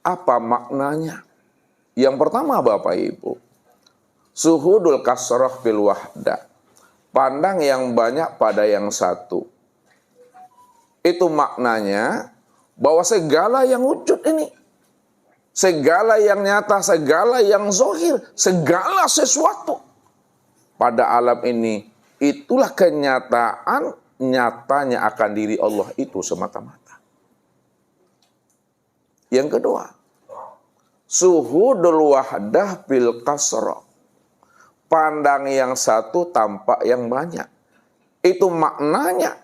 Apa maknanya? Yang pertama Bapak Ibu, suhudul kasroh fil wahda. Pandang yang banyak pada yang satu. Itu maknanya bahwa segala yang wujud ini, segala yang nyata, segala yang zohir, segala sesuatu pada alam ini, itulah kenyataan nyatanya akan diri Allah itu semata-mata. Yang kedua, suhudul wahdah bil kasroh pandang yang satu tampak yang banyak. Itu maknanya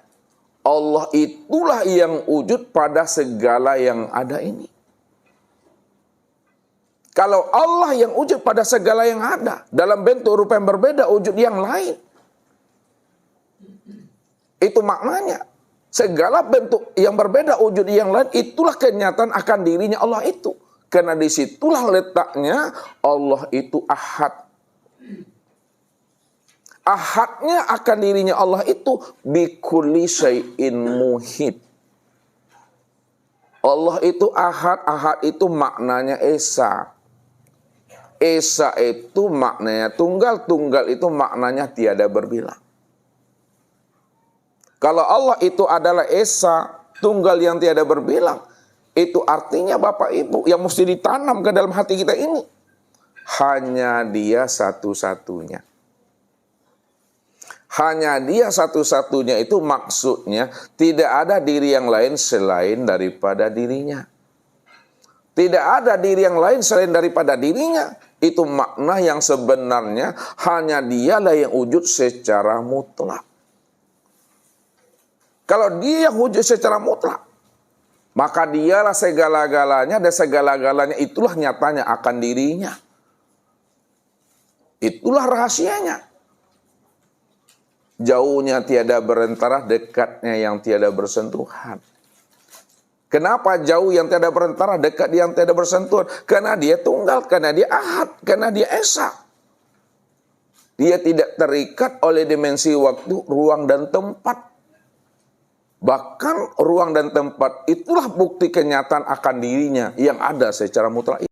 Allah itulah yang wujud pada segala yang ada ini. Kalau Allah yang wujud pada segala yang ada, dalam bentuk rupa yang berbeda, wujud yang lain. Itu maknanya. Segala bentuk yang berbeda, wujud yang lain, itulah kenyataan akan dirinya Allah itu. Karena di situlah letaknya Allah itu ahad ahadnya akan dirinya Allah itu bikuli syai'in muhid. Allah itu ahad, ahad itu maknanya esa. Esa itu maknanya tunggal, tunggal itu maknanya tiada berbilang. Kalau Allah itu adalah esa, tunggal yang tiada berbilang, itu artinya Bapak Ibu yang mesti ditanam ke dalam hati kita ini. Hanya dia satu-satunya. Hanya dia satu-satunya itu maksudnya tidak ada diri yang lain selain daripada dirinya. Tidak ada diri yang lain selain daripada dirinya. Itu makna yang sebenarnya hanya dialah yang wujud secara mutlak. Kalau dia wujud secara mutlak, maka dialah segala-galanya dan segala-galanya itulah nyatanya akan dirinya. Itulah rahasianya. Jauhnya tiada berentara, dekatnya yang tiada bersentuhan. Kenapa jauh yang tiada berentara, dekat yang tiada bersentuhan? Karena dia tunggal, karena dia ahad, karena dia esa. Dia tidak terikat oleh dimensi waktu, ruang, dan tempat. Bahkan ruang dan tempat itulah bukti kenyataan akan dirinya yang ada secara mutlak